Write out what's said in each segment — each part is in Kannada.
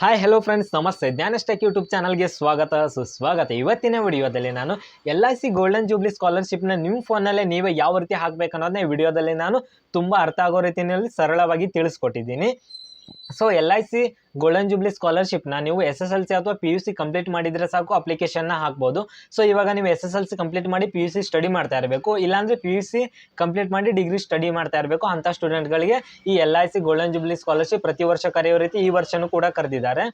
ಹಾಯ್ ಹಲೋ ಫ್ರೆಂಡ್ಸ್ ನಮಸ್ತೆ. ಜ್ಞಾನಸ್ಟೆಕ್ ಯೂಟ್ಯೂಬ್ ಚಾನಲ್ಗೆ ಸ್ವಾಗತ, ಸುಸ್ವಾಗತ. ಇವತ್ತಿನ ವಿಡಿಯೋದಲ್ಲಿ ನಾನು L I C golden jubilee ಸ್ಕಾಲರ್ಶಿಪ್ನ ನಿಮ್ಮ ಫೋನಲ್ಲೇ ನೀವೇ ಯಾವ ರೀತಿ ಹಾಕಬೇಕು ಅನ್ನೋದನ್ನ ಈ ವಿಡಿಯೋದಲ್ಲಿ ನಾನು ತುಂಬ ಅರ್ಥ ಆಗೋ ರೀತಿಯಲ್ಲಿ ಸರಳವಾಗಿ ತಿಳಿಸ್ಕೊಟ್ಟಿದ್ದೀನಿ. So L I C golden jubilee ಸ್ಕಾಲರ್ಶಿಪ್ನ ನೀವು ಎಸ್ ಎಸ್ ಎಲ್ ಸಿ ಅಥವಾ ಪಿ ಯು ಸಿ ಕಂಪ್ಲೀಟ್ ಮಾಡಿದರೆ ಸಾಕು ಅಪ್ಲಿಕೇಶನ್ನ ಹಾಕ್ಬೋದು. ಸೊ ಇವಾಗ ನೀವು S S L C complete ಮಾಡಿ ಪಿ ಯು ಸಿ ಸ್ಟಡಿ ಮಾಡ್ತಾ ಇರಬೇಕು. ಇಲ್ಲಾಂದರೆ ಪಿ ಯು ಸಿ ಕಂಪ್ಲೀಟ್ ಮಾಡಿ ಡಿಗ್ರಿ ಸ್ಟಡಿ ಮಾಡ್ತಾ ಇರಬೇಕು. ಅಂಥ ಸ್ಟೂಡೆಂಟ್ಗಳಿಗೆ ಈ L I C golden jubilee scholarship ಪ್ರತಿ ವರ್ಷ ಕರೆಯೋ ರೀತಿ ಈ ವರ್ಷನೂ ಕೂಡ ಕರೆದಿದ್ದಾರೆ.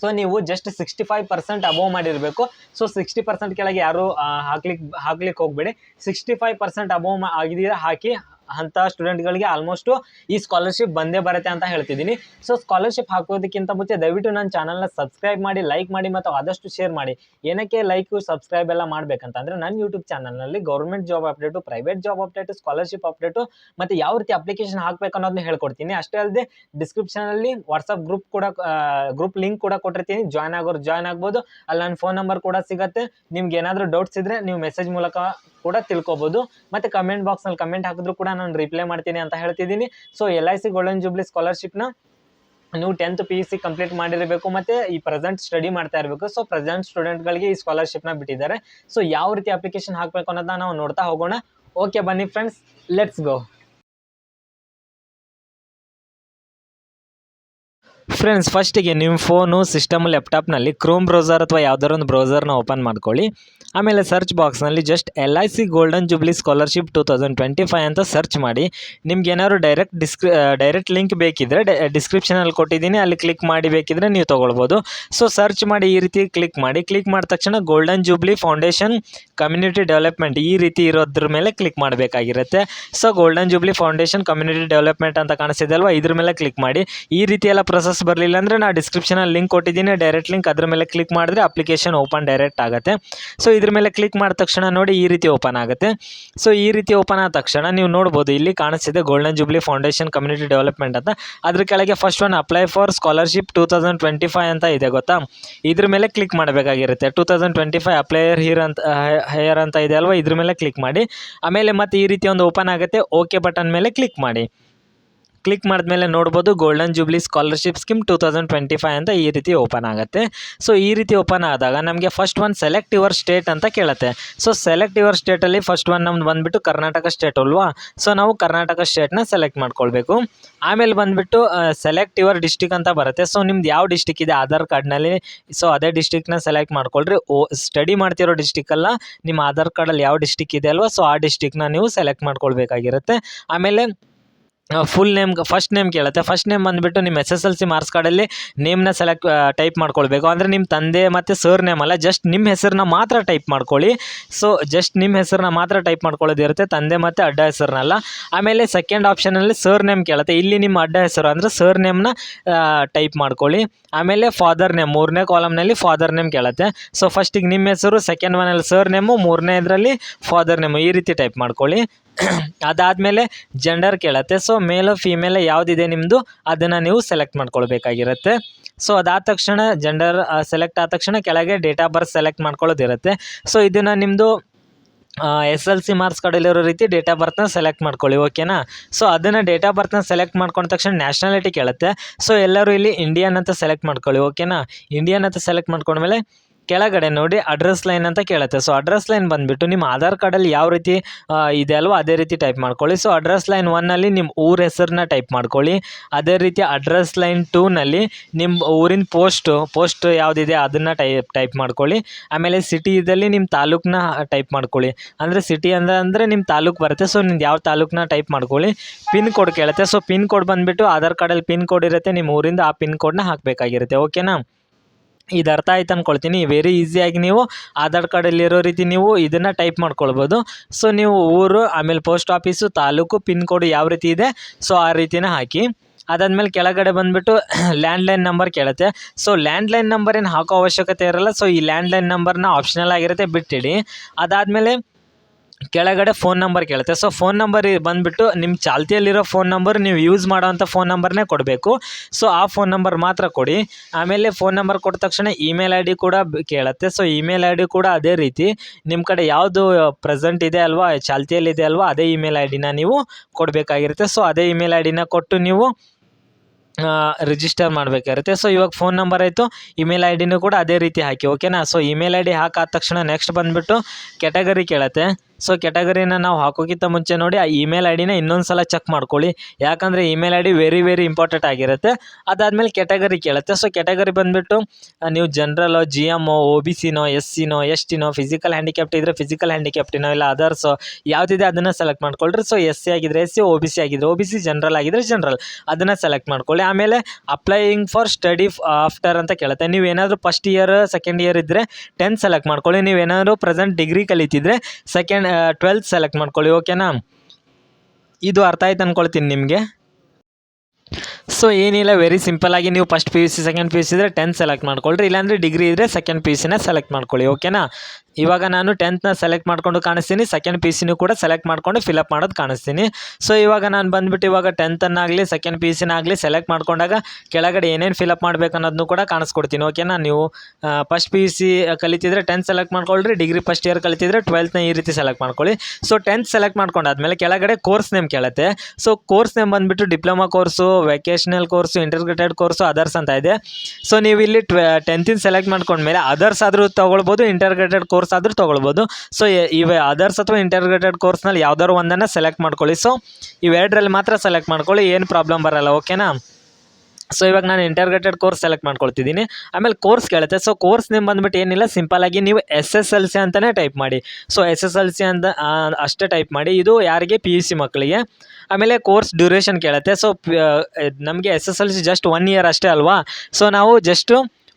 ಸೊ ನೀವು just sixty five percent above ಮಾಡಿರಬೇಕು. ಸೊ ಸಿಕ್ಸ್ಟಿ ಪರ್ಸೆಂಟ್ ಕೆಳಗೆ ಯಾರು ಹಾಕ್ಲಿಕ್ಕೆ ಹಾಕ್ಲಿಕ್ಕೆ ಹೋಗಬೇಡಿ. ಸಿಕ್ಸ್ಟಿ ಫೈವ್ ಪರ್ಸೆಂಟ್ ಅಬೋವ್ ಆಗಿದೆಯಾ ಹಾಕಿ ಅಂಥ ಸ್ಟೂಡೆಂಟ್ಗಳಿಗೆ ಆಲ್ಮೋಸ್ಟು ಈ ಸ್ಕಾಲರ್ಶಿಪ್ ಬಂದೇ ಬರುತ್ತೆ ಅಂತ ಹೇಳ್ತಿದ್ದೀನಿ. ಸೊ ಸ್ಕಾಲರ್ಶಿಪ್ ಹಾಕೋದಕ್ಕಿಂತ ಮುಂಚೆ ದಯವಿಟ್ಟು ನನ್ನ ಚಾನಲ್ನ ಸಬ್ಸ್ಕ್ರೈಬ್ ಮಾಡಿ ಲೈಕ್ ಮಾಡಿ ಮತ್ತು ಆದಷ್ಟು ಶೇರ್ ಮಾಡಿ. ಏನಕ್ಕೆ ಲೈಕು ಸಬ್ಸ್ಕ್ರೈಬ್ ಎಲ್ಲ ಮಾಡಬೇಕಂತಂದರೆ ನನ್ನ ಯೂಟ್ಯೂಬ್ ಚಾನಲ್ನಲ್ಲಿ government job update private job update scholarship update ಮತ್ತು ಯಾವ ರೀತಿ ಅಪ್ಲಿಕೇಶನ್ ಹಾಕಬೇಕು ಅನ್ನೋದನ್ನ ಹೇಳ್ಕೊಡ್ತೀನಿ. ಅಷ್ಟೇ ಅಲ್ಲದೆ ಡಿಸ್ಕ್ರಿಪ್ಷನಲ್ಲಿ ವಾಟ್ಸಪ್ ಗ್ರೂಪ್ ಕೂಡ ಗ್ರೂಪ್ ಲಿಂಕ್ ಕೂಡ ಕೊಟ್ಟಿರ್ತೀನಿ. ಜಾಯ್ನ್ ಆಗೋರು ಜಾಯ್ನ್ ಆಗ್ಬೋದು. ಅಲ್ಲಿ ನನ್ನ ಫೋನ್ ನಂಬರ್ ಕೂಡ ಸಿಗುತ್ತೆ. ನಿಮ್ಗೆ ಏನಾದರೂ ಡೌಟ್ಸ್ ಇದ್ದರೆ ನೀವು ಮೆಸೇಜ್ ಮೂಲಕ ಕೂಡ ತಿಳ್ಕೊಬೋದು. ಮತ್ತು ಕಮೆಂಟ್ ಬಾಕ್ಸ್ನಲ್ಲಿ ಕಮೆಂಟ್ ಹಾಕಿದ್ರು ಕೂಡ ನಾನು ರಿಪ್ಲೈ ಮಾಡ್ತೀನಿ ಅಂತ ಹೇಳ್ತಿದ್ದೀನಿ. So L I C golden jubilee ಸ್ಕಾಲರ್ಶಿಪ್ನ ನೀವು tenth P U C complete ಮಾಡಿರಬೇಕು ಮತ್ತು ಈ ಪ್ರೆಸೆಂಟ್ ಸ್ಟಡಿ ಮಾಡ್ತಾ ಇರಬೇಕು. ಸೊ ಪ್ರೆಸೆಂಟ್ ಸ್ಟೂಡೆಂಟ್ಗಳಿಗೆ ಈ ಸ್ಕಾಲರ್ಶಿಪ್ನ ಬಿಟ್ಟಿದ್ದಾರೆ. ಸೊ ಯಾವ ರೀತಿ ಅಪ್ಲಿಕೇಶನ್ ಹಾಕಬೇಕು ಅನ್ನೋದನ್ನ ನಾವು ನೋಡ್ತಾ ಹೋಗೋಣ. ಓಕೆ ಬನ್ನಿ ಫ್ರೆಂಡ್ಸ್ ಲೆಟ್ಸ್ ಗೋ ಫ್ರೆಂಡ್ಸ್ ಫಸ್ಟಿಗೆ ನಿಮ್ಮ ಫೋನು ಸಿಸ್ಟಮ್ ಲ್ಯಾಪ್ಟಾಪ್ನಲ್ಲಿ ಕ್ರೋಮ್ ಬ್ರೌಸರ್ ಅಥವಾ ಯಾವುದಾದ್ರು ಒಂದು ಬ್ರೌಸರ್ನ ಓಪನ್ ಮಾಡ್ಕೊಳ್ಳಿ. ಆಮೇಲೆ ಸರ್ಚ್ ಬಾಕ್ಸ್ನಲ್ಲಿ just L I C golden jubilee scholarship two thousand twenty five ಅಂತ ಸರ್ಚ್ ಮಾಡಿ. ನಿಮ್ಗೆ ಏನಾದ್ರು ಡೈರೆಕ್ಟ್ ಡಿಸ್ಕ್ರಿ ಡೈರೆಕ್ಟ್ ಲಿಂಕ್ ಬೇಕಿದ್ರೆ ಡಿಸ್ಕ್ರಿಪ್ಷನಲ್ಲಿ ಕೊಟ್ಟಿದ್ದೀನಿ, ಅಲ್ಲಿ ಕ್ಲಿಕ್ ಮಾಡಿ ಬೇಕಿದ್ರೆ ನೀವು ತೊಗೊಳ್ಬೋದು. ಸೊ ಸರ್ಚ್ ಮಾಡಿ ಈ ರೀತಿ ಕ್ಲಿಕ್ ಮಾಡಿ. ಕ್ಲಿಕ್ ಮಾಡಿದ ತಕ್ಷಣ golden jubilee foundation community development ಈ ರೀತಿ ಇರೋದ್ರ ಮೇಲೆ click ಮಾಡಬೇಕಾಗಿರುತ್ತೆ. So golden jubilee foundation community development ಅಂತ ಕಾಣಿಸಿದೆ ಅಲ್ವಾ? ಇದ್ರ ಮೇಲೆ ಕ್ಲಿಕ್ ಮಾಡಿ. ಈ ರೀತಿಯೆಲ್ಲ ಪ್ರೊಸೆಸ್ ಬರಲಿಲ್ಲ ಅಂದರೆ ನಾನು ಡಿಸ್ಕ್ರಿಪ್ಷನಲ್ಲಿ ಲಿಂಕ್ ಕೊಟ್ಟಿದ್ದೀನಿ. ಡೈರೆಕ್ಟ್ ಲಿಂಕ್ ಅದ್ರ ಮೇಲೆ ಕ್ಲಿಕ್ ಮಾಡಿದ್ರೆ ಅಪ್ಲಿಕೇಶನ್ ಓಪನ್ ಡೈರೆಕ್ಟ್ ಆಗುತ್ತೆ. ಸೊ ಇದ್ರ ಮೇಲೆ ಕ್ಲಿಕ್ ಮಾಡಿದ ತಕ್ಷಣ ನೋಡಿ ಈ ರೀತಿ ಓಪನ್ ಆಗುತ್ತೆ. ಸೊ ಈ ರೀತಿ ಓಪನ್ ಆದ ತಕ್ಷಣ ನೀವು ನೋಡ್ಬೋದು, ಇಲ್ಲಿ ಕಾಣಿಸ್ತಿದೆ golden jubilee foundation community development ಅಂತ. ಅದ್ರ ಕೆಳಗೆ first one apply for scholarship two thousand twenty five ಅಂತ ಇದೆ, ಗೊತ್ತಾ? ಇದ್ರ ಮೇಲೆ click ಮಾಡಬೇಕಾಗಿರುತ್ತೆ. Two thousand twenty five apply here here ಅಂತ ಹೇಯರ್ ಅಂತ ಇದೆ ಅಲ್ವಾ? ಇದ್ರ ಮೇಲೆ ಕ್ಲಿಕ್ ಮಾಡಿ. ಆಮೇಲೆ ಮತ್ತೆ ಈ ರೀತಿ ಒಂದು ಓಪನ್ ಆಗುತ್ತೆ. ಓಕೆ ಬಟನ್ ಮೇಲೆ ಕ್ಲಿಕ್ ಮಾಡಿ. ಕ್ಲಿಕ್ ಮಾಡಿದ್ಮೇಲೆ ನೋಡ್ಬೋದು golden jubilee scholarship scheme two thousand twenty five ಅಂತ ಈ ರೀತಿ ಓಪನ್ ಆಗುತ್ತೆ. ಸೊ ಈ ರೀತಿ ಓಪನ್ ಆದಾಗ ನಮಗೆ first one select your state ಅಂತ ಕೇಳುತ್ತೆ. ಸೊ ಸೆಲೆಕ್ಟ್ ಯುವರ್ ಸ್ಟೇಟಲ್ಲಿ ಫಸ್ಟ್ ಒನ್ ನಮ್ದು ಬಂದುಬಿಟ್ಟು ಕರ್ನಾಟಕ ಸ್ಟೇಟ್ ಅಲ್ವಾ? ಸೊ ನಾವು ಕರ್ನಾಟಕ ಸ್ಟೇಟ್ನ ಸೆಲೆಕ್ಟ್ ಮಾಡ್ಕೊಳ್ಬೇಕು. ಆಮೇಲೆ ಬಂದುಬಿಟ್ಟು ಸೆಲೆಕ್ಟ್ ಯುವರ್ ಡಿಸ್ಟಿಕ್ ಅಂತ ಬರುತ್ತೆ. ಸೊ ನಿಮ್ದು ಯಾವ ಡಿಸ್ಟಿಕ್ ಇದೆ? ಆಧಾರ್ ಕಾರ್ಡ್ನಲ್ಲಿ ಸೊ ಅದೇ ಡಿಸ್ಟಿಕ್ನ ಸೆಲೆಕ್ಟ್ ಮಾಡ್ಕೊಳ್ರಿ. ಓ ಸ್ಟಡಿ ಮಾಡ್ತಿರೋ ಡಿಸ್ಟಿಕ್ಕಲ್ಲ ನಿಮ್ಮ ಆಧಾರ್ ಕಾರ್ಡಲ್ಲಿ ಯಾವ ಡಿಸ್ಟಿಕ್ ಇದೆ ಅಲ್ವಾ? ಸೊ ಆ ಡಿಸ್ಟಿಕ್ನ ನೀವು ಸೆಲೆಕ್ಟ್ ಮಾಡ್ಕೊಳ್ಬೇಕಾಗಿರುತ್ತೆ. ಆಮೇಲೆ ಫುಲ್ ನೇಮ್ ಫಸ್ಟ್ ನೇಮ್ ಕೇಳುತ್ತೆ. ಫಸ್ಟ್ ನೇಮ್ ಬಂದುಬಿಟ್ಟು ನಿಮ್ಮ S S L C marks ಕಾರ್ಡಲ್ಲಿ ನೇಮ್ನ ಸೆಲೆಕ್ಟ್ ಟೈಪ್ ಮಾಡ್ಕೊಳ್ಬೇಕು. ಅಂದರೆ ನಿಮ್ಮ ತಂದೆ ಮತ್ತು ಸರ್ ನೇಮ್ ಅಲ್ಲ ಜಸ್ಟ್ ನಿಮ್ಮ ಹೆಸರನ್ನ ಮಾತ್ರ ಟೈಪ್ ಮಾಡ್ಕೊಳ್ಳಿ. ಸೊ ಜಸ್ಟ್ ನಿಮ್ಮ ಹೆಸರನ್ನ ಮಾತ್ರ ಟೈಪ್ ಮಾಡ್ಕೊಳ್ಳೋದಿರುತ್ತೆ ತಂದೆ ಮತ್ತು ಅಡ್ಡ ಹೆಸರನ್ನಲ್ಲ ಆಮೇಲೆ ಸೆಕೆಂಡ್ ಆಪ್ಷನಲ್ಲಿ ಸರ್ ನೇಮ್ ಕೇಳುತ್ತೆ. ಇಲ್ಲಿ ನಿಮ್ಮ ಅಡ್ಡ ಹೆಸರು ಅಂದರೆ ಸರ್ ನೇಮ್ನ ಟೈಪ್ ಮಾಡ್ಕೊಳ್ಳಿ. ಆಮೇಲೆ ಫಾದರ್ ನೇಮ್ ಮೂರನೇ ಕಾಲಮ್ನಲ್ಲಿ ಫಾದರ್ ನೇಮ್ ಕೇಳುತ್ತೆ. ಸೊ ಫಸ್ಟಿಗೆ ನಿಮ್ಮ ಹೆಸರು ಸೆಕೆಂಡ್ ಒನಲ್ಲಿ ಸರ್ ನೇಮು ಮೂರನೇ ಇದರಲ್ಲಿ ಫಾದರ್ ನೇಮು ಈ ರೀತಿ ಟೈಪ್ ಮಾಡ್ಕೊಳ್ಳಿ. ಅದಾದಮೇಲೆ ಜೆಂಡರ್ ಕೇಳುತ್ತೆ. ಸೊ ಮೇಲು ಫೀಮೇಲ್ ಯಾವುದಿದೆ ನಿಮ್ಮದು ಅದನ್ನು ನೀವು ಸೆಲೆಕ್ಟ್ ಮಾಡ್ಕೊಳ್ಬೇಕಾಗಿರುತ್ತೆ. ಸೊ ಅದಾದ ತಕ್ಷಣ ಜೆಂಡರ್ ಸೆಲೆಕ್ಟ್ ಆದ ತಕ್ಷಣ ಕೆಳಗೆ ಡೇಟ್ ಆಫ್ ಬರ್ತ್ ಸೆಲೆಕ್ಟ್ ಮಾಡ್ಕೊಳ್ಳೋದಿರುತ್ತೆ. ಸೊ ಇದನ್ನು ನಿಮ್ಮದು ಎಸ್ ಎಲ್ ಸಿ ಮಾರ್ಕ್ಸ್ ಕಡಲಿರೋ ರೀತಿ ಡೇಟ್ ಆಫ್ ಬರ್ತ್ನ ಸೆಲೆಕ್ಟ್ ಮಾಡ್ಕೊಳ್ಳಿ ಓಕೆನಾ ಸೊ ಅದನ್ನು ಡೇಟ್ ಆಫ್ ಬರ್ತ್ನ ಸೆಲೆಕ್ಟ್ ಮಾಡ್ಕೊಂಡ ತಕ್ಷಣ ನ್ಯಾಷನಾಲಿಟಿ ಕೇಳುತ್ತೆ. ಸೊ ಎಲ್ಲರೂ ಇಲ್ಲಿ ಇಂಡಿಯನ್ ಅಂತ ಸೆಲೆಕ್ಟ್ ಮಾಡ್ಕೊಳ್ಳಿ ಓಕೆನಾ ಇಂಡಿಯನ್ ಅಂತ ಸೆಲೆಕ್ಟ್ ಮಾಡ್ಕೊಂಡ್ಮೇಲೆ ಕೆಳಗಡೆ ನೋಡಿ ಅಡ್ರೆಸ್ ಲೈನ್ ಅಂತ ಕೇಳುತ್ತೆ. ಸೊ ಅಡ್ರೆಸ್ ಲೈನ್ ಬಂದುಬಿಟ್ಟು ನಿಮ್ಮ ಆಧಾರ್ ಕಾರ್ಡಲ್ಲಿ ಯಾವ ರೀತಿ ಇದೆ ಅಲ್ವೋ, ಅದೇ ರೀತಿ ಟೈಪ್ ಮಾಡ್ಕೊಳ್ಳಿ. ಸೊ ಅಡ್ರೆಸ್ ಲೈನ್ ಒನ್ನಲ್ಲಿ ನಿಮ್ಮ ಊರ ಹೆಸರನ್ನ ಟೈಪ್ ಮಾಡ್ಕೊಳ್ಳಿ. ಅದೇ ರೀತಿ ಅಡ್ರೆಸ್ ಲೈನ್ ಟೂನಲ್ಲಿ ನಿಮ್ಮ ಊರಿನ ಪೋಸ್ಟು ಪೋಸ್ಟ್ ಯಾವುದಿದೆ ಅದನ್ನು ಟೈಪ್ ಟೈಪ್ ಮಾಡ್ಕೊಳ್ಳಿ. ಆಮೇಲೆ ಸಿಟಿ ನಿಮ್ಮ ತಾಲೂಕನ್ನ ಟೈಪ್ ಮಾಡ್ಕೊಳ್ಳಿ. ಅಂದರೆ ಸಿಟಿ ಅಂದ್ರೆ ಅಂದರೆ ನಿಮ್ಮ ತಾಲೂಕು ಬರುತ್ತೆ. ಸೊ ನಿಮ್ದು ಯಾವ ತಾಲೂಕನ್ನ ಟೈಪ್ ಮಾಡ್ಕೊಳ್ಳಿ. ಪಿನ್ ಕೋಡ್ ಕೇಳುತ್ತೆ. ಸೊ ಪಿನ್ ಕೋಡ್ ಬಂದುಬಿಟ್ಟು ಆಧಾರ್ ಕಾರ್ಡಲ್ಲಿ ಪಿನ್ ಕೋಡ್ ಇರುತ್ತೆ. ನಿಮ್ಮ ಊರಿಂದ ಆ ಪಿನ್ ಕೋಡ್ನ ಹಾಕಬೇಕಾಗಿರುತ್ತೆ. ಓಕೆನಾ ಇದು ಅರ್ಥ ಆಯ್ತು ಅಂದ್ಕೊಳ್ತೀನಿ ವೆರಿ ಈಸಿಯಾಗಿ ನೀವು ಆಧಾರ್ ಕಾರ್ಡಲ್ಲಿರೋ ರೀತಿ ನೀವು ಇದನ್ನು ಟೈಪ್ ಮಾಡ್ಕೊಳ್ಬೋದು. ಸೊ ನೀವು ಊರು, ಆಮೇಲೆ post office taluk, pin code ಯಾವ ರೀತಿ ಇದೆ ಸೊ ಆ ರೀತಿನ ಹಾಕಿ. ಅದಾದಮೇಲೆ ಕೆಳಗಡೆ ಬಂದುಬಿಟ್ಟು ಲ್ಯಾಂಡ್ಲೈನ್ ನಂಬರ್ ಕೇಳುತ್ತೆ. ಸೊ ಲ್ಯಾಂಡ್ಲೈನ್ ನಂಬರ್ ಏನು ಹಾಕೋ ಅವಶ್ಯಕತೆ ಇರಲ್ಲ. ಸೊ ಈ ಲ್ಯಾಂಡ್ಲೈನ್ ನಂಬರ್ನ ಆಪ್ಷನಲ್ ಆಗಿರುತ್ತೆ, ಬಿಟ್ಟಿಡಿ. ಅದಾದಮೇಲೆ ಕೆಳಗಡೆ ಫೋನ್ ನಂಬರ್ ಕೇಳುತ್ತೆ. ಸೊ ಫೋನ್ ನಂಬರ್ ಬಂದುಬಿಟ್ಟು ನಿಮ್ಮ ಚಾಲ್ತಿಯಲ್ಲಿರೋ ಫೋನ್ ನಂಬರ್ ನೀವು ಯೂಸ್ ಮಾಡೋವಂಥ ಫೋನ್ ನಂಬರ್ನೇ ಕೊಡಬೇಕು. ಸೊ ಆ ಫೋನ್ ನಂಬರ್ ಮಾತ್ರ ಕೊಡಿ. ಆಮೇಲೆ ಫೋನ್ ನಂಬರ್ ಕೊಟ್ಟ ತಕ್ಷಣ ಇಮೇಲ್ ಐ ಡಿ ಕೂಡ ಕೇಳುತ್ತೆ. ಸೊ ಇಮೇಲ್ ಐ ಡಿ ಕೂಡ ಅದೇ ರೀತಿ ನಿಮ್ಮ ಕಡೆ ಯಾವುದು ಪ್ರೆಸೆಂಟ್ ಇದೆ ಅಲ್ವಾ, ಚಾಲ್ತಿಯಲ್ಲಿದೆ ಅಲ್ವಾ, ಅದೇ ಇಮೇಲ್ ಐ ಡಿನ ನೀವು ಕೊಡಬೇಕಾಗಿರುತ್ತೆ. ಸೊ ಅದೇ ಇಮೇಲ್ ಐ ಡಿನ ಕೊಟ್ಟು ನೀವು ರಿಜಿಸ್ಟರ್ ಮಾಡಬೇಕಾಗಿರುತ್ತೆ. ಸೊ ಇವಾಗ ಫೋನ್ ನಂಬರ್ ಆಯಿತು. ಇಮೇಲ್ ಐ ಡಿನೂ ಕೂಡ ಅದೇ ರೀತಿ ಹಾಕಿ ಓಕೆನಾ ಸೊ ಇಮೇಲ್ ಐ ಡಿ ಹಾಕಾದ ತಕ್ಷಣ ನೆಕ್ಸ್ಟ್ ಬಂದುಬಿಟ್ಟು ಕ್ಯಾಟಗರಿ ಕೇಳತ್ತೆ. ಸೊ ಕೆಟಗರಿನ ನಾವು ಹಾಕೋಕ್ಕಿಂತ ಮುಂಚೆ ನೋಡಿ, ಆ ಇಮೇಲ್ ಐ ಡಿನ ಇನ್ನೊಂದು ಸಲ ಚೆಕ್ ಮಾಡ್ಕೊಳ್ಳಿ. ಯಾಕಂದರೆ email I D very very important ಆಗಿರುತ್ತೆ. ಅದಾದಮೇಲೆ ಕೆಟಗರಿ ಕೇಳುತ್ತೆ. ಸೊ ಕೆಟಗರಿ ಬಂದುಬಿಟ್ಟು ನೀವು general G M O B ಸಿನೋ S ಸಿನೋ ಎಸ್ ಟಿನೋ ಫಿಸಿಕಲ್ ಹ್ಯಾಂಡಿಕ್ಯಾಪ್ಟ್ ಇದ್ದರೆ ಫಿಸಿಕಲ್ ಹ್ಯಾಂಡಿಕ್ಯಾಪ್ಟಿನೋ ಇಲ್ಲ ಅದರ್ಸೋ ಯಾವುದಿದೆ ಅದನ್ನು ಸೆಲೆಕ್ಟ್ ಮಾಡ್ಕೊಳ್ರಿ. ಸೊ ಎಸ್ ಸಿ ಆಗಿದ್ರೆ S C O B C ಆಗಿದ್ರೆ ಓ ಬಿ ಸಿ ಜನರಲ್ ಆಗಿದ್ರೆ ಜನರಲ್ ಅದನ್ನು ಸೆಲೆಕ್ಟ್ ಮಾಡ್ಕೊಳ್ಳಿ. ಆಮೇಲೆ ಅಪ್ಲೈಯಿಂಗ್ ಫಾರ್ ಸ್ಟಡಿ ಆಫ್ಟರ್ ಅಂತ ಕೇಳುತ್ತೆ. ನೀವು ಏನಾದರೂ ಫಸ್ಟ್ ಇಯರ್ ಸೆಕೆಂಡ್ ಇಯರ್ ಇದ್ದರೆ ಟೆಂತ್ ಸೆಲೆಕ್ಟ್ ಮಾಡ್ಕೊಳ್ಳಿ. ನೀವೇನಾದರೂ ಪ್ರೆಸೆಂಟ್ ಡಿಗ್ರಿ ಕಲಿತಿದ್ರೆ ಸೆಕೆಂಡ್ ಟ್ವೆಲ್ತ್ ಸೆಲೆಕ್ಟ್ ಮಾಡ್ಕೊಳ್ಳಿ ಓಕೆನಾ ಇದು ಅರ್ಥ ಆಯ್ತು ಅಂದ್ಕೊಳ್ತೀನಿ ನಿಮಗೆ. ಸೊ ಏನಿಲ್ಲ ವೆರಿ ಸಿಂಪಲ್ ಆಗಿ ನೀವು first P U C second P U C ಇದ್ದರೆ ಟೆಂತ್ ಸೆಲೆಕ್ಟ್ ಮಾಡ್ಕೊಳ್ರಿ. ಇಲ್ಲಾಂದರೆ ಡಿಗ್ರಿ ಇದ್ದರೆ ಸೆಕೆಂಡ್ ಪಿ ಯು ಸೆಲೆಕ್ಟ್ ಮಾಡ್ಕೊಳ್ಳಿ ಓಕೆನಾ ಇವಾಗ ನಾನು ಟೆಂತ್ನ ಸೆಲೆಕ್ಟ್ ಮಾಡ್ಕೊಂಡು ಕಾಣಿಸ್ತೀನಿ ಸೆಕೆಂಡ್ ಪಿ ಕೂಡ ಸೆಲೆಕ್ಟ್ ಮಾಡ್ಕೊಂಡು ಫಿಲಪ್ ಮಾಡೋದು ಕಾಣಿಸ್ತೀನಿ. ಸೊ ಇವಾಗ ನಾನು ಬಂದುಬಿಟ್ಟು ಇವಾಗ ಟೆಂತನ್ನಾಗಲಿ ಸೆಕೆಂಡ್ ಪಿ ಯು ಸಿನಾಗಲಿ ಸೆಲೆಕ್ಟ್ ಮಾಡ್ಕೊಂಡಾಗ ಕೆಳಗಡೆ ಏನೇನು ಫಿಲಪ್ ಮಾಡ್ಬೇಕು ಅನ್ನೋದನ್ನು ಕೂಡ ಕಾಣಿಸ್ಕೊಡ್ತೀನಿ ಓಕೆನಾ ನೀವು ಫಸ್ಟ್ ಪಿ ಯು ಸಿ ಕಲಿತಿದ್ರೆ ಟೆಂತ್ ಸೆಲೆಕ್ಟ್ ಮಾಡ್ಕೊಳ್ರಿ ಡಿಗ್ರಿ ಫಸ್ಟ್ ಇಯರ್ ಕಲಿತಿದ್ರೆ ಟ್ವೆಲ್ತ್ನ ಈ ರೀತಿ ಸೆಲೆಕ್ಟ್ ಮಾಡ್ಕೊಳ್ಳಿ. ಸೊ ಟೆಂತ್ ಸೆಲೆಕ್ಟ್ ಮಾಡ್ಕೊಂಡಾದ್ಮೇಲೆ ಕೆಳಗಡೆ ಕೋರ್ಸ್ ನೇಮ್ ಕೇಳುತ್ತೆ. ಸೊ ಕೋರ್ಸ್ ನೇಮ್ ಬಂದುಬಿಟ್ಟು diploma course vocational course integrated course others ಅಂತ ಇದೆ. ಸೊ ನೀವು ಇಲ್ಲಿ ಟ್ವೆ ಟೆಂತಿನ ಸೆಲೆಕ್ಟ್ ಮಾಡ್ಕೊಂಡ್ಮೇಲೆ ಅದರ್ಸ್ ಆದರೂ ತೊಗೊಳ್ಬೋದು ಇಂಟರ್ಗ್ರೇಟೆಡ್ ಕೋರ್ಸ್ ಆದರೂ ತೊಗೊಳ್ಬೋದು. ಸೊ ಇವೆ ಅದರ್ಸ್ ಅಥವಾ ಇಂಟರ್ಗ್ರೇಟೆಡ್ ಕೋರ್ಸ್ನಲ್ಲಿ ಯಾವ್ದಾದ್ರು ಒಂದನ್ನು ಸೆಲೆಕ್ಟ್ ಮಾಡ್ಕೊಳ್ಳಿ. ಸೊ ಇವೆರಡರಲ್ಲಿ ಮಾತ್ರ ಸೆಲೆಕ್ಟ್ ಮಾಡ್ಕೊಳ್ಳಿ, ಏನು ಪ್ರಾಬ್ಲಮ್ ಬರಲ್ಲ ಓಕೆನಾ ಸೊ ಇವಾಗ ನಾನು ಇಂಟರ್ಗ್ರೇಟೆಡ್ ಕೋರ್ಸ್ ಸೆಲೆಕ್ಟ್ ಮಾಡ್ಕೊಳ್ತಿದ್ದೀನಿ. ಆಮೇಲೆ ಕೋರ್ಸ್ ಕೇಳುತ್ತೆ. ಸೊ ಕೋರ್ಸ್ ನೇಮ್ ಬಂದ್ಬಿಟ್ಟು ಏನಿಲ್ಲ ಸಿಂಪಲ್ ಆಗಿ ನೀವು ಎಸ್ ಎಸ್ ಎಲ್ ಸಿ ಅಂತಲೇ ಟೈಪ್ ಮಾಡಿ. So S S L C ಅಂತ ಅಷ್ಟೇ ಟೈಪ್ ಮಾಡಿ. ಇದು ಯಾರಿಗೆ? ಪಿ ಯು ಸಿ ಮಕ್ಕಳಿಗೆ ಆಮೇಲೆ ಕೋರ್ಸ್ ಡ್ಯೂರೇಷನ್ ಕೇಳುತ್ತೆ. ಸೊ ನಮಗೆ S S L C just one year ಅಷ್ಟೇ ಅಲ್ವಾ? ಸೊ ನಾವು ಜಸ್ಟು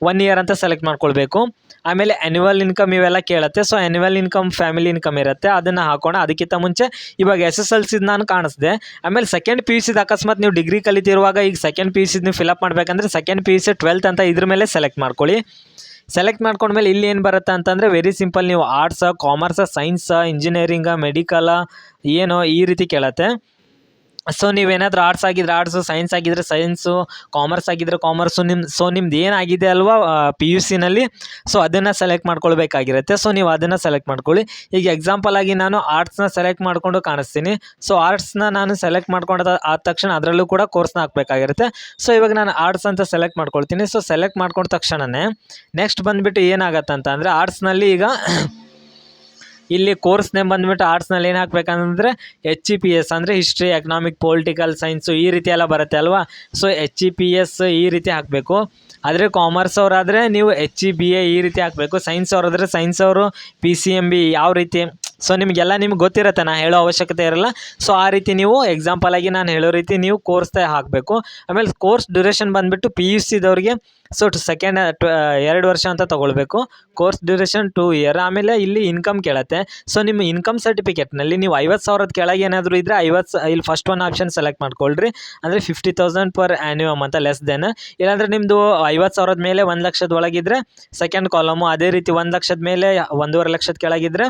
ಒನ್ ಇಯರ್ ಅಂತ ಸೆಲೆಕ್ಟ್ ಮಾಡ್ಕೊಳ್ಬೇಕು. ಆಮೇಲೆ ಆ್ಯನ್ಯುವಲ್ ಇನ್ಕಮ್ ಇವೆಲ್ಲ ಕೇಳುತ್ತೆ. So annual income family income ಇರುತ್ತೆ. ಅದನ್ನು ಹಾಕೋಣ. ಅದಕ್ಕಿಂತ ಮುಂಚೆ ಇವಾಗ ಎಸ್ ಎಸ್ ಎಲ್ ಸಿದು ನಾನು ಕಾಣಿಸ್ದೆ. ಆಮೇಲೆ ಸೆಕೆಂಡ್ ಪಿ ಯು ಸಿದ ಅಕಸ್ಮಾತ್ ನೀವು ಡಿಗ್ರಿ ಕಲಿತಿರುವಾಗ ಈಗ ಸೆಕೆಂಡ್ ಪಿ ಯು ಸಿದು ನೀವು ಫಿಲಪ್ ಮಾಡಬೇಕಂದ್ರೆ second P U C twelfth ಅಂತ ಇದ್ರ ಮೇಲೆ ಸೆಲೆಕ್ಟ್ ಮಾಡ್ಕೊಳ್ಳಿ. ಸೆಲೆಕ್ಟ್ ಮಾಡ್ಕೊಂಡ್ಮೇಲೆ ಇಲ್ಲಿ ಏನು ಬರುತ್ತೆ ಅಂತಂದರೆ ವೆರಿ ಸಿಂಪಲ್ ನೀವು arts commerce science engineering medical ಏನೋ ಈ ರೀತಿ ಕೇಳತ್ತೆ. ಸೊ ನೀವೇನಾದರೂ ಆರ್ಟ್ಸ್ ಆಗಿದ್ರೆ ಆರ್ಟ್ಸು ಸೈನ್ಸ್ ಆಗಿದ್ರೆ ಸೈನ್ಸು ಕಾಮರ್ಸ್ ಆಗಿದ್ರೆ ಕಾಮರ್ಸು ನಿಮ್ಮ ಸೊ ನಿಮ್ದು ಏನಾಗಿದೆ ಅಲ್ವಾ ಪಿ ಯು ಸಿನಲ್ಲಿ ಸೊ ಅದನ್ನು ಸೆಲೆಕ್ಟ್ ಮಾಡ್ಕೊಳ್ಬೇಕಾಗಿರುತ್ತೆ. ಸೊ ನೀವು ಅದನ್ನು ಸೆಲೆಕ್ಟ್ ಮಾಡ್ಕೊಳ್ಳಿ. ಈಗ ಎಕ್ಸಾಂಪಲ್ ಆಗಿ ನಾನು ಆರ್ಟ್ಸ್ನ ಸೆಲೆಕ್ಟ್ ಮಾಡಿಕೊಂಡು ಕಾಣಿಸ್ತೀನಿ. ಸೊ ಆರ್ಟ್ಸ್ನ ನಾನು ಸೆಲೆಕ್ಟ್ ಮಾಡ್ಕೊಂಡ ಆದ ತಕ್ಷಣ ಅದರಲ್ಲೂ ಕೂಡ ಕೋರ್ಸ್ನ ಹಾಕಬೇಕಾಗಿರುತ್ತೆ. ಸೊ ಇವಾಗ ನಾನು ಆರ್ಟ್ಸ್ ಅಂತ ಸೆಲೆಕ್ಟ್ ಮಾಡ್ಕೊಳ್ತೀನಿ. ಸೊ ಸೆಲೆಕ್ಟ್ ಮಾಡ್ಕೊಂಡ ತಕ್ಷಣವೇ ನೆಕ್ಸ್ಟ್ ಬಂದುಬಿಟ್ಟು ಏನಾಗತ್ತಂತ ಅಂದರೆ ಆರ್ಟ್ಸ್ನಲ್ಲಿ ಈಗ ಇಲ್ಲಿ ಕೋರ್ಸ್ ನೇಮ್ ಬಂದ್ಬಿಟ್ಟು ಆರ್ಟ್ಸ್ನಲ್ಲಿ ಏನು ಹಾಕ್ಬೇಕಂದ್ರೆ ಎಚ್ ಇ ಪಿ ಎಸ್ ಅಂದರೆ ಹಿಸ್ಟ್ರಿ ಎಕನಾಮಿಕ್ ಪೊಲಿಟಿಕಲ್ ಸೈನ್ಸು ಈ ರೀತಿ ಎಲ್ಲ ಬರುತ್ತೆ ಅಲ್ವಾ? So H E P S ಈ ರೀತಿ ಹಾಕಬೇಕು. ಆದರೆ ಕಾಮರ್ಸ್ ಅವರಾದರೆ ನೀವು ಎಚ್ ಇ ಬಿ ಎ ಈ ರೀತಿ ಹಾಕಬೇಕು. ಸೈನ್ಸ್ ಅವರಾದರೆ ಸೈನ್ಸ್ ಅವರು ಪಿ ಸಿ ಎಂ ಬಿ ಯಾವ ರೀತಿ ಸೊ ನಿಮಗೆಲ್ಲ ನಿಮ್ಗೆ ಗೊತ್ತಿರುತ್ತೆ ನಾನು ಹೇಳೋ ಅವಶ್ಯಕತೆ ಇರಲ್ಲ. ಸೊ ಆ ರೀತಿ ನೀವು ಎಕ್ಸಾಂಪಲ್ ಆಗಿ ನಾನು ಹೇಳೋ ರೀತಿ ನೀವು ಕೋರ್ಸ್ದೇ ಹಾಕಬೇಕು. ಆಮೇಲೆ ಕೋರ್ಸ್ ಡ್ಯೂರೇಷನ್ ಬಂದುಬಿಟ್ಟು ಪಿ ಯು ಸಿದವ್ರಿಗೆ ಸೊ ಸೆಕೆಂಡ್ ಎರಡು ವರ್ಷ ಅಂತ ತೊಗೊಳ್ಬೇಕು. ಕೋರ್ಸ್ ಡ್ಯೂರೇಷನ್ ಟೂ ಇಯರ್ ಆಮೇಲೆ ಇಲ್ಲಿ ಇನ್ಕಮ್ ಕೇಳತ್ತೆ. ಸೊ ನಿಮ್ಮ ಇನ್ಕಮ್ ಸರ್ಟಿಫಿಕೇಟ್ನಲ್ಲಿ ನೀವು ಐವತ್ತು ಸಾವಿರದ ಕೆಳಗೆ ಏನಾದರೂ ಇದ್ದರೆ ಐವತ್ತು ಇಲ್ಲಿ ಫಸ್ಟ್ ಒನ್ ಆಪ್ಷನ್ ಸೆಲೆಕ್ಟ್ ಮಾಡ್ಕೊಳ್ರಿ. ಅಂದರೆ ಫಿಫ್ಟಿ ತೌಸಂಡ್ ಪರ್ ಆ್ಯನ್ಯೂಮ್ ಅಂತ ಲೆಸ್ ದೆನ್ ಇಲ್ಲಾಂದರೆ ನಿಮ್ಮದು ಐವತ್ತು ಸಾವಿರದ ಮೇಲೆ ಒಂದು ಲಕ್ಷದ ಒಳಗಿದ್ರೆ ಸೆಕೆಂಡ್ ಕಾಲಮು ಅದೇ ರೀತಿ ಒಂದು ಲಕ್ಷದ ಮೇಲೆ ಒಂದೂವರೆ ಲಕ್ಷದ ಕೆಳಗಿದ್ರೆ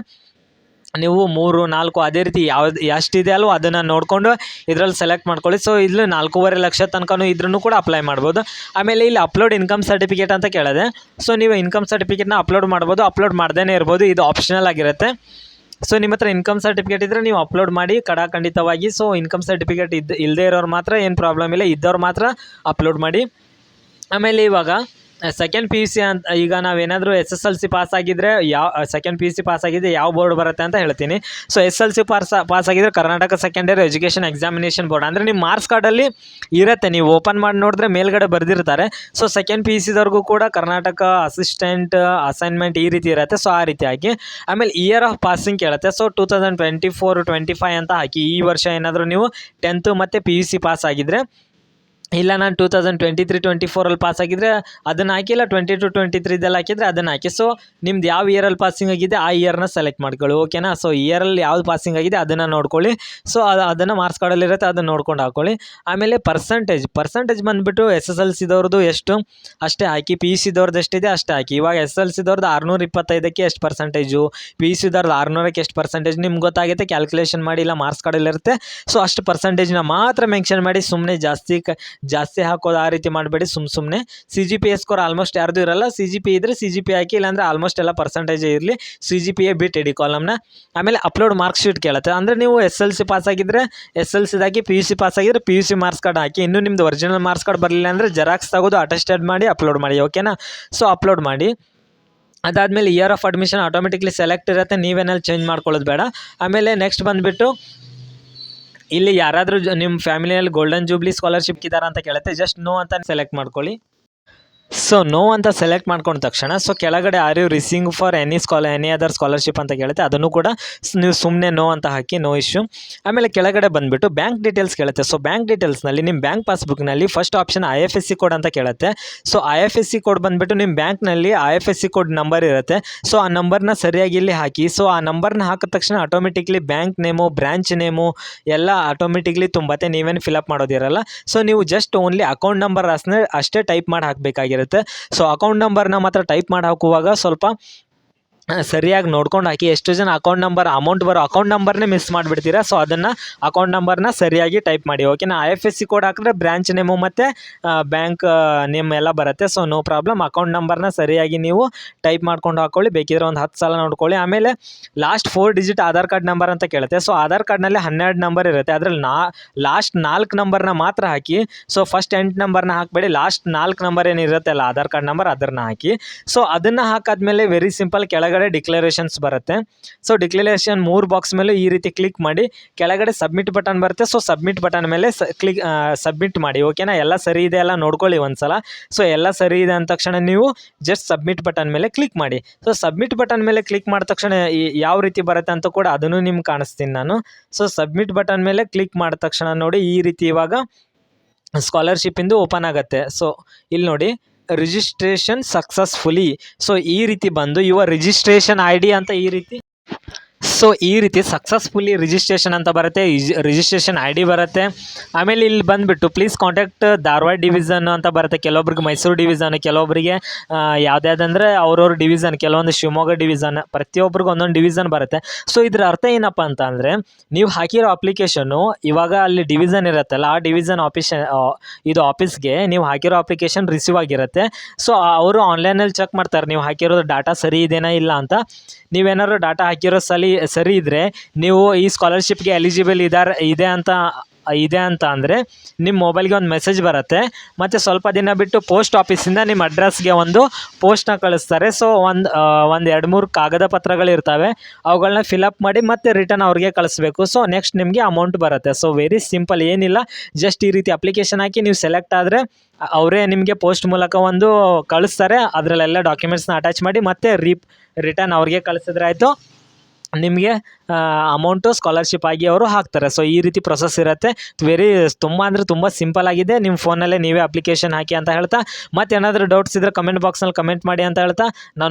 ನೀವು ಮೂರು, ನಾಲ್ಕು ಅದೇ ರೀತಿ ಯಾವ್ದು, ಎಷ್ಟಿದೆ ಅಲ್ವೋ ಅದನ್ನು ನೋಡಿಕೊಂಡು ಇದರಲ್ಲಿ ಸೆಲೆಕ್ಟ್ ಮಾಡ್ಕೊಳ್ಳಿ. ಸೊ ಇಲ್ಲಿ ನಾಲ್ಕೂವರೆ ಲಕ್ಷ ತನಕನೂ ಇದ್ರೂ ಕೂಡ ಅಪ್ಲೈ ಮಾಡ್ಬೋದು. ಆಮೇಲೆ ಇಲ್ಲಿ ಅಪ್ಲೋಡ್ ಇನ್ಕಮ್ ಸರ್ಟಿಫಿಕೇಟ್ ಅಂತ ಕೇಳಿದೆ. ಸೊ ನೀವು ಇನ್ಕಮ್ ಸರ್ಟಿಫಿಕೇಟ್ನ ಅಪ್ಲೋಡ್ ಮಾಡ್ಬೋದು. ಅಪ್ಲೋಡ್ ಮಾಡ್ದೇ ಇರ್ಬೋದು. ಇದು ಆಪ್ಷನಲ್ ಆಗಿರುತ್ತೆ. ಸೊ ನಿಮ್ಮ ಹತ್ರ ಇನ್ಕಮ್ ಸರ್ಟಿಫಿಕೇಟ್ ಇದ್ದರೆ ನೀವು ಅಪ್ಲೋಡ್ ಮಾಡಿ ಕಡಾಖಂಡಿತವಾಗಿ ಸೊ ಇನ್ಕಮ್ ಸರ್ಟಿಫಿಕೇಟ್ ಇದ್ದು ಇಲ್ಲದೇ ಇರೋರು ಮಾತ್ರ ಏನು ಪ್ರಾಬ್ಲಮ್ ಇಲ್ಲ. ಇದ್ದವ್ರು ಮಾತ್ರ ಅಪ್ಲೋಡ್ ಮಾಡಿ. ಆಮೇಲೆ ಇವಾಗ ಸೆಕೆಂಡ್ ಪಿ ಯು ಸಿ ಅಂತ, ಈಗ ನಾವೇನಾದರೂ S S L C pass ಆಗಿದ್ದರೆ ಯಾವ second P U C pass ಆಗಿದ್ದರೆ ಯಾವ ಬೋರ್ಡ್ ಬರುತ್ತೆ ಅಂತ ಹೇಳ್ತೀನಿ. So S L C pass pass ಆಗಿದ್ರೆ Karnataka secondary education examination board ಅಂದರೆ ನಿಮ್ಮ ಮಾರ್ಕ್ಸ್ ಕಾರ್ಡಲ್ಲಿ ಇರುತ್ತೆ, ನೀವು ಓಪನ್ ಮಾಡಿ ನೋಡಿದ್ರೆ ಮೇಲ್ಗಡೆ ಬರೆದಿರ್ತಾರೆ. ಸೊ ಸೆಕೆಂಡ್ ಪಿ ಯು ಸಿದವ್ರಿಗೂ ಕೂಡ ಕರ್ನಾಟಕ ಅಸಿಸ್ಟೆಂಟ್ ಅಸೈನ್ಮೆಂಟ್ ಈ ರೀತಿ ಇರುತ್ತೆ. ಸೊ ಆ ರೀತಿ ಹಾಕಿ. ಆಮೇಲೆ ಇಯರ್ ಆಫ್ ಪಾಸಿಂಗ್ ಕೇಳುತ್ತೆ. So two thousand twenty four twenty five ಅಂತ ಹಾಕಿ ಈ ವರ್ಷ ಏನಾದರೂ ನೀವು ಟೆಂತು ಮತ್ತು ಪಿ ಯು ಸಿ ಪಾಸ್ ಆಗಿದ್ದರೆ ಇಲ್ಲ, ನಾನು two thousand twenty three twenty ಫೋರಲ್ಲಿ pass ಆಗಿದ್ದರೆ ಅದನ್ನು ಹಾಕಿಲ್ಲ ಟ್ವೆಂಟಿ ಟು ಟ್ವೆಂಟಿ ತ್ರೀದಲ್ಲಿ ಹಾಕಿದರೆ ಅದನ್ನು ಹಾಕಿ. ಸೊ ನಿಮ್ದು ಯಾವ ಇಯರಲ್ಲಿ ಪಾಸಿಂಗ್ ಆಗಿದೆ, ಆ ಇಯರ್ನ ಸೆಲೆಕ್ಟ್ ಮಾಡ್ಕೊಳ್ಳಿ ಓಕೆನಾ ಸೊ ಇಯರಲ್ಲಿ ಯಾವ್ದು ಪಾಸಿಂಗ್ ಆಗಿದೆ ಅದನ್ನು ನೋಡ್ಕೊಳ್ಳಿ. ಸೊ ಅದು, ಅದನ್ನು ಮಾರ್ಕ್ಸ್ ಕಾರ್ಡಲ್ಲಿರುತ್ತೆ ಅದನ್ನು ನೋಡ್ಕೊಂಡು ಹಾಕ್ಕೊಳ್ಳಿ ಆಮೇಲೆ ಪರ್ಸಂಟೇಜ್ ಪರ್ಸಂಟೇಜ್ ಬಂದುಬಿಟ್ಟು ಎಸ್ ಎಸ್ ಎಲ್ ಸಿದವ್ರದ್ದು ಎಷ್ಟು? ಅಷ್ಟೇ ಹಾಕಿ ಪಿ ಯು ಸಿದವ್ರದ್ದು ಎಷ್ಟಿದೆ ಅಷ್ಟೇ ಹಾಕಿ. ಇವಾಗ ಎಸ್ ಎಲ್ ಸಿದವ್ರದ್ದು ಆರುನೂರ ಇಪ್ಪತ್ತೈದಕ್ಕೆ ಎಷ್ಟು ಪರ್ಸೆಂಟೇಜು ಪಿ ಯು ಸಿದವ್ರದ್ದು ಆರುನೂರಕ್ಕೆ ಎಷ್ಟು ಪರ್ಸಂಟೇಜ್ ನಿಮ್ಗೆ ಗೊತ್ತಾಗುತ್ತೆ ಕ್ಯಾಲ್ಕುಲೇಷನ್ ಮಾಡಿ, ಇಲ್ಲ ಮಾರ್ಕ್ಸ್ ಕಾರ್ಡಲ್ಲಿರುತ್ತೆ ಸೊ ಅಷ್ಟು ಪರ್ಸೆಂಟೇಜ್ನ ಮಾತ್ರ ಮೆನ್ಷನ್ ಮಾಡಿ ಸುಮ್ಮನೆ ಜಾಸ್ತಿ ಜಾಸ್ತಿ ಹಾಕೋದು ಆ ರೀತಿ ಮಾಡಬೇಡಿ ಸುಮ್ಮ ಸುಮ್ಮನೆ C G P A score almost ಯಾರ್ದು ಇರಲ್ಲ ಸಿ ಜಿ ಪಿ ಇದ್ರೆ ಸಿ ಜಿ ಪಿ ಹಾಕಿ, ಇಲ್ಲಾಂದ್ರೆ ಆಲ್ಮೋಸ್ಟ್ ಎಲ್ಲ ಪರ್ಸೆಂಟೇಜ್ ಇರಲಿ ಸಿ ಜಿ ಪಿ ಎ ಬಿಟ್ಟಿಡಿ ಕಾಲಮ್ನ ಆಮೇಲೆ ಅಪ್ಲೋಡ್ ಮಾರ್ಕ್ ಶೀಟ್ ಕೇಳುತ್ತೆ. ಅಂದರೆ ನೀವು ಎಸ್ ಎಲ್ ಸಿ ಪಾಸ್ ಆಗಿದ್ರೆ ಎಸ್ ಎಲ್ ಸಿದಾಗಿ ಪಿ ಯು ಸಿ ಪಾಸ್ ಆಗಿದ್ರೆ P U C marks card ಹಾಕಿ, ಇನ್ನೂ ನಿಮ್ದು ಒರಿಜಿನಲ್ ಮಾರ್ಕ್ಸ್ ಕಾರ್ಡ್ ಬರಲಿಲ್ಲ ಅಂದರೆ ಜೆರಾಕ್ಸ್ ತಗೋದು ಅಟೆಸ್ಟೆಡ್ ಮಾಡಿ ಅಪ್ಲೋಡ್ ಮಾಡಿ ಓಕೆನಾ ಸೊ ಅಪ್ಲೋಡ್ ಮಾಡಿ. ಅದಾದಮೇಲೆ year of admission automatically select ಇರುತ್ತೆ ನೀವೇನಲ್ಲಿ ಚೇಂಜ್ ಮಾಡ್ಕೊಳ್ಳೋದು ಬೇಡ. ಆಮೇಲೆ ನೆಕ್ಸ್ಟ್ ಬಂದುಬಿಟ್ಟು ಇಲ್ಲಿ ಯಾರಾದರೂ ನಿಮ್ಮ ಫ್ಯಾಮಿಲಿಯಲ್ಲಿ ಗೋಲ್ಡನ್ ಜೂಬ್ಲಿ ಸ್ಕಾಲರ್ಶಿಪ್ ಇದ್ದಾರಾ ಅಂತ ಕೇಳುತ್ತೆ ಜಸ್ಟ್ ನೋ ಅಂತ ಸೆಲೆಕ್ಟ್ ಮಾಡ್ಕೊಳ್ಳಿ. ಸೊ ನೋ ಅಂತ ಸೆಲೆಕ್ಟ್ ಮಾಡ್ಕೊಂಡ ತಕ್ಷಣ ಸೊ ಕೆಳಗಡೆ are you receiving for any scholar any other scholarship ಅಂತ ಕೇಳುತ್ತೆ, ಅದನ್ನು ಕೂಡ ನೀವು ಸುಮ್ಮನೆ ನೋ ಅಂತ ಹಾಕಿ ನೋ ಇಶ್ಯೂ ಆಮೇಲೆ ಕೆಳಗಡೆ ಬಂದುಬಿಟ್ಟು ಬ್ಯಾಂಕ್ ಡೀಟೇಲ್ಸ್ ಕೇಳುತ್ತೆ. ಸೊ ಬ್ಯಾಂಕ್ ಡೀಟೇಲ್ಸ್ನಲ್ಲಿ ನಿಮ್ಮ bank ಪಾಸ್ಬುಕ್ನಲ್ಲಿ first option I F S C code ಅಂತ ಕೇಳುತ್ತೆ. So I F S C code ಬಂದುಬಿಟ್ಟು ನಿಮ್ಮ ಬ್ಯಾಂಕ್ನಲ್ಲಿ I F S C code number ಇರುತ್ತೆ. ಸೊ ಆ ನಂಬರ್ನ ಸರಿಯಾಗಿ ಇಲ್ಲಿ ಹಾಕಿ ಸೊ ಆ ನಂಬರ್ನ ಹಾಕಿದ ತಕ್ಷಣ automatically bank name branch name ಎಲ್ಲ ಆಟೋಮೆಟಿಕ್ಲಿ ತುಂಬತ್ತೆ. ನೀವೇನು ಫಿಲಪ್ ಮಾಡೋದಿರಲ್ಲ. ಸೊ ನೀವು ಜಸ್ಟ್ ಓನ್ಲಿ ಅಕೌಂಟ್ ನಂಬರ್ ಅಷ್ಟೇ ಟೈಪ್ ಮಾಡಿ ಹಾಕಬೇಕಾಗಿರುತ್ತೆ. ಸೊ ಅಕೌಂಟ್ ನಂಬರ್ನ ಮಾತ್ರ ಟೈಪ್ ಮಾಡಿ ಹಾಕುವಾಗ ಸ್ವಲ್ಪ ಸರಿಯಾಗಿ ನೋಡ್ಕೊಂಡು ಹಾಕಿ ಎಷ್ಟು ಜನ ಅಕೌಂಟ್ ನಂಬರ್ ಅಮೌಂಟ್ ಬರೋ ಅಕೌಂಟ್ ನಂಬರ್ನೇ ಮಿಸ್ ಮಾಡಿಬಿಡ್ತೀರಾ? ಸೊ ಅದನ್ನು ಅಕೌಂಟ್ ನಂಬರ್ನ ಸರಿಯಾಗಿ ಟೈಪ್ ಮಾಡಿ. ಓಕೆನಾ I F S C code ಹಾಕಿದ್ರೆ ಬ್ರ್ಯಾಂಚ್ ನೇಮು ಮತ್ತು ಬ್ಯಾಂಕ್ ನೇಮ್ ಎಲ್ಲ ಬರುತ್ತೆ. ಸೊ ನೋ ಪ್ರಾಬ್ಲಮ್ ಅಕೌಂಟ್ ನಂಬರ್ನ ಸರಿಯಾಗಿ ನೀವು ಟೈಪ್ ಮಾಡ್ಕೊಂಡು ಹಾಕ್ಕೊಳ್ಳಿ ಬೇಕಿದ್ರೆ ಒಂದು ಹತ್ತು ಸಲ ನೋಡ್ಕೊಳ್ಳಿ. ಆಮೇಲೆ last four digit Aadhaar card number ಅಂತ ಕೇಳುತ್ತೆ. ಸೊ ಆಧಾರ್ ಕಾರ್ಡ್ನಲ್ಲಿ ಹನ್ನೆರಡು ನಂಬರ್ ಇರುತ್ತೆ. ಅದರಲ್ಲಿ ನಾ ಲಾಸ್ಟ್ ನಾಲ್ಕು ನಂಬರ್ನ ಮಾತ್ರ ಹಾಕಿ. ಸೊ ಫಸ್ಟ್ ಎಂಟು ನಂಬರ್ನ ಹಾಕಬೇಡಿ. ಲಾಸ್ಟ್ ನಾಲ್ಕು ನಂಬರ್ ಏನಿರುತ್ತೆ ಅಲ್ಲ ಆಧಾರ್ ಕಾರ್ಡ್ ನಂಬರ್ ಅದನ್ನು ಹಾಕಿ. ಸೊ ಅದನ್ನು ಹಾಕಾದ್ಮೇಲೆ ವೆರಿ ಸಿಂಪಲ್ ಕೆಳಗಡೆ ಡಿಕ್ಲರೇಷನ್ಸ್ ಬರುತ್ತೆ. ಸೊ ಡಿಕ್ಲರೇಷನ್ ಮೂರು ಬಾಕ್ಸ್ ಮೇಲೆ ಈ ರೀತಿ ಕ್ಲಿಕ್ ಮಾಡಿ, ಕೆಳಗಡೆ ಸಬ್ಮಿಟ್ ಬಟನ್ ಬರುತ್ತೆ. ಸೊ ಸಬ್ಮಿಟ್ ಬಟನ್ ಮೇಲೆ ಕ್ಲಿಕ್ ಸಬ್ಮಿಟ್ ಮಾಡಿ. ಓಕೆನಾ ಎಲ್ಲ ಸರಿ ಇದೆ ಎಲ್ಲ ನೋಡ್ಕೊಳ್ಳಿ ಒಂದ್ಸಲ. ಸೊ ಎಲ್ಲ ಸರಿ ಇದೆ ಅಂದ ತಕ್ಷಣ ನೀವು ಜಸ್ಟ್ ಸಬ್ಮಿಟ್ ಬಟನ್ ಮೇಲೆ ಕ್ಲಿಕ್ ಮಾಡಿ. ಸೊ ಸಬ್ಮಿಟ್ ಬಟನ್ ಮೇಲೆ ಕ್ಲಿಕ್ ಮಾಡಿದ ತಕ್ಷಣ ಯಾವ ರೀತಿ ಬರುತ್ತೆ ಅಂತ ಕೂಡ ಅದನ್ನು ನಿಮ್ಗೆ ಕಾಣಿಸ್ತೀನಿ ನಾನು. ಸೊ ಸಬ್ಮಿಟ್ ಬಟನ್ ಮೇಲೆ ಕ್ಲಿಕ್ ಮಾಡಿದ ತಕ್ಷಣ ನೋಡಿ ಈ ರೀತಿ ಇವಾಗ ಸ್ಕಾಲರ್ಶಿಪ್ಪಿಂದು ಓಪನ್ ಆಗುತ್ತೆ. ಸೊ ಇಲ್ಲಿ ನೋಡಿ. ರಿಜಿಸ್ಟ್ರೇಷನ್ ಸಕ್ಸಸ್ಫುಲಿ ಸೊ ಈ ರೀತಿ ಬಂದು ಯುವ ರಿಜಿಸ್ಟ್ರೇಷನ್ ಐ ಡಿ ಅಂತ ಈ ರೀತಿ ಸೊ ಈ ರೀತಿ ಸಕ್ಸಸ್ಫುಲಿ ರಿಜಿಸ್ಟ್ರೇಷನ್ ಅಂತ ಬರುತ್ತೆ. ರಿಜಿಸ್ಟ್ರೇಷನ್ ಐ ಡಿ ಬರುತ್ತೆ. ಆಮೇಲೆ ಇಲ್ಲಿ ಬಂದುಬಿಟ್ಟು ಪ್ಲೀಸ್ ಕಾಂಟ್ಯಾಕ್ಟ್ ಧಾರವಾಡ ಡಿವಿಷನ್ ಅಂತ ಬರುತ್ತೆ. ಕೆಲವೊಬ್ರಿಗೆ ಮೈಸೂರು ಡಿವಿಷನ್ ಕೆಲವೊಬ್ಬರಿಗೆ ಯಾವುದ್ಯಾವುದಂದ್ರೆ ಅವ್ರವ್ರ ಡಿವಿಷನ್ ಕೆಲವೊಂದು ಶಿವಮೊಗ್ಗ ಡಿವಿಷನ್ ಪ್ರತಿಯೊಬ್ಬರಿಗೂ ಒಂದೊಂದು ಡಿವಿಷನ್ ಬರುತ್ತೆ. ಸೊ ಇದ್ರ ಅರ್ಥ ಏನಪ್ಪ ಅಂತ ಅಂದರೆ, ನೀವು ಹಾಕಿರೋ ಅಪ್ಲಿಕೇಶನ್ನು ಇವಾಗ ಅಲ್ಲಿ ಡಿವಿಷನ್ ಇರುತ್ತಲ್ಲ, ಆ ಡಿವಿಷನ್ ಆಫೀಸ್ ಇದು ಆಫೀಸ್ಗೆ ನೀವು ಹಾಕಿರೋ ಅಪ್ಲಿಕೇಶನ್ ರಿಸೀವ್ ಆಗಿರುತ್ತೆ. ಸೊ ಅವರು ಆನ್ಲೈನಲ್ಲಿ ಚೆಕ್ ಮಾಡ್ತಾರೆ, ನೀವು ಹಾಕಿರೋದು ಡಾಟಾ ಸರಿ ಇದೆಯಾ ಇಲ್ಲ ಅಂತ. ನೀವೇನಾದ್ರು ಡಾಟಾ ಹಾಕಿರೋ ಸಲಿ ಸರಿ ಇದ್ದರೆ ನೀವು ಈ ಸ್ಕಾಲರ್ಶಿಪ್ಗೆ ಎಲಿಜಿಬಲ್ ಇದಾರೆ, ಇದೆ ಅಂತ ಇದೆ ಅಂತ ಅಂದರೆ ನಿಮ್ಮ ಮೊಬೈಲ್ಗೆ ಒಂದು ಮೆಸೇಜ್ ಬರುತ್ತೆ. ಮತ್ತು ಸ್ವಲ್ಪ ದಿನ ಬಿಟ್ಟು ಪೋಸ್ಟ್ ಆಫೀಸಿಂದ ನಿಮ್ಮ ಅಡ್ರೆಸ್ಗೆ ಒಂದು ಪೋಸ್ಟ್ನ ಕಳಿಸ್ತಾರೆ. ಸೊ ಒಂದು ಒಂದು ಎರಡು ಮೂರು ಕಾಗದ ಪತ್ರಗಳಿರ್ತವೆ ಅವುಗಳನ್ನ ಫಿಲಪ್ ಮಾಡಿ ಮತ್ತೆ ರಿಟರ್ನ್ ಅವ್ರಿಗೆ ಕಳಿಸ್ಬೇಕು. ಸೊ ನೆಕ್ಸ್ಟ್ ನಿಮಗೆ ಅಮೌಂಟ್ ಬರುತ್ತೆ. ಸೊ ವೆರಿ ಸಿಂಪಲ್ ಏನಿಲ್ಲ. ಜಸ್ಟ್ ಈ ರೀತಿ ಅಪ್ಲಿಕೇಶನ್ ಹಾಕಿ ನೀವು ಸೆಲೆಕ್ಟ್ ಆದರೆ ಅವರೇ ನಿಮಗೆ ಪೋಸ್ಟ್ ಮೂಲಕ ಒಂದು ಕಳಿಸ್ತಾರೆ. ಅದರಲ್ಲೆಲ್ಲ ಡಾಕ್ಯುಮೆಂಟ್ಸ್ನ ಅಟ್ಯಾಚ್ ಮಾಡಿ ಮತ್ತೆ ರೀಪ್ ರಿಟರ್ನ್ ಅವ್ರಿಗೆ ಕಳಿಸಿದ್ರೆ ಆಯಿತು. ನಿಮಗೆ ಅಮೌಂಟು ಸ್ಕಾಲರ್ಶಿಪ್ ಆಗಿ ಅವರು ಹಾಕ್ತಾರೆ. ಸೊ ಈ ರೀತಿ ಪ್ರೊಸೆಸ್ ಇರುತ್ತೆ. ವೆರಿ ತುಂಬ ಅಂದರೆ ತುಂಬ ಸಿಂಪಲ್ ಆಗಿದೆ. ನಿಮ್ಮ ಫೋನಲ್ಲೇ ನೀವೇ ಅಪ್ಲಿಕೇಶನ್ ಹಾಕಿ ಅಂತ ಹೇಳ್ತಾ ಮತ್ತೆ ಏನಾದರೂ ಡೌಟ್ಸ್ ಇದ್ದರೆ ಕಮೆಂಟ್ ಬಾಕ್ಸ್ನಲ್ಲಿ ಕಮೆಂಟ್ ಮಾಡಿ ಅಂತ ಹೇಳ್ತಾ, ನಾನು